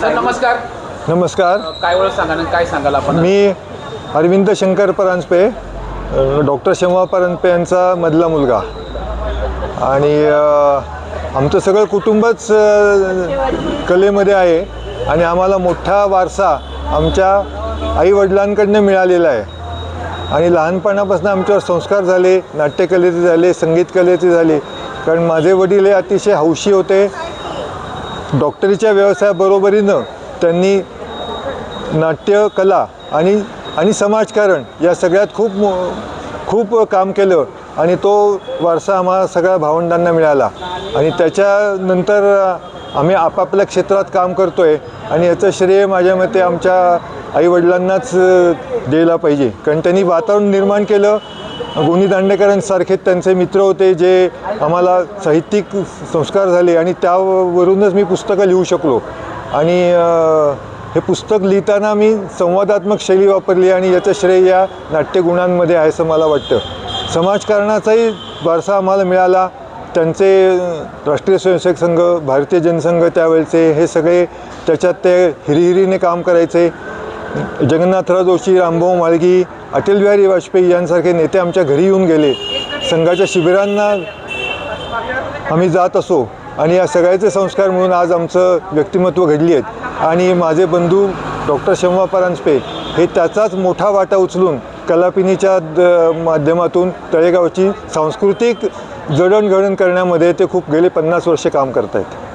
Sir नमस्कार. नमस्कार. काय ओळख सांगा आणि काय सांगाल आपण? मी अरविंद शंकर परांजपे डॉक्टर शंभा परांजपे यांचा मधला मुलगा. आणि अ, आमचं सगळं कुटुंबच अ, कलेमध्ये आहे आणि आम्हाला मोठा वारसा आमच्या आईवडिलांकडनं मिळालेला आहे. आणि लहानपणापासून आमच्यावर संस्कार झाले नाट्यकलेचे झाले संगीत कलेचे झाले. कारण माझे वडील हे अतिशय हौशी होते डॉक्टरीच्या व्यवसायाबरोबरीनं त्यांनी नाट्यकला आणि आणि समाजकारण या सगळ्यात खूप मो खूप काम केलं आणि तो वारसा आम्हाला सगळ्या भावंडांना मिळाला. आणि त्याच्यानंतर आम्ही आपापल्या क्षेत्रात काम करतो आहे आणि याचं श्रेय माझ्या मते आमच्या आईवडिलांनाच द्यायला पाहिजे. कारण त्यांनी वातावरण निर्माण केलं गोनी दांडेकरांसारखे त्यांचे मित्र होते जे आम्हाला साहित्यिक संस्कार झाले आणि त्यावरूनच मी पुस्तकं लिहू शकलो. आणि हे पुस्तक लिहिताना मी संवादात्मक शैली वापरली आणि याचं श्रेय या नाट्यगुणांमध्ये आहे असं मला वाटतं. समाजकारणाचाही वारसा आम्हाला मिळाला. त्यांचे राष्ट्रीय स्वयंसेवक संघ भारतीय जनसंघ त्यावेळचे हे सगळे त्याच्यात ते हिरिहिरीने काम करायचे. जगन्नाथराव जोशी रामभाऊ माळगी अटल बिहारी वाजपेयी यांसारखे नेते आमच्या घरी येऊन गेले. संघाच्या शिबिरांना आम्ही जात असो आणि या सगळ्याचे संस्कार म्हणून आज आमचं व्यक्तिमत्व घडली आहेत. आणि माझे बंधू डॉक्टर शंभा परांजपे हे त्याचाच मोठा वाटा उचलून कलापिनीच्या द माध्यमातून तळेगावची सांस्कृतिक जडणघडण करण्यामध्ये ते खूप गेले पन्नास वर्षे काम करत आहेत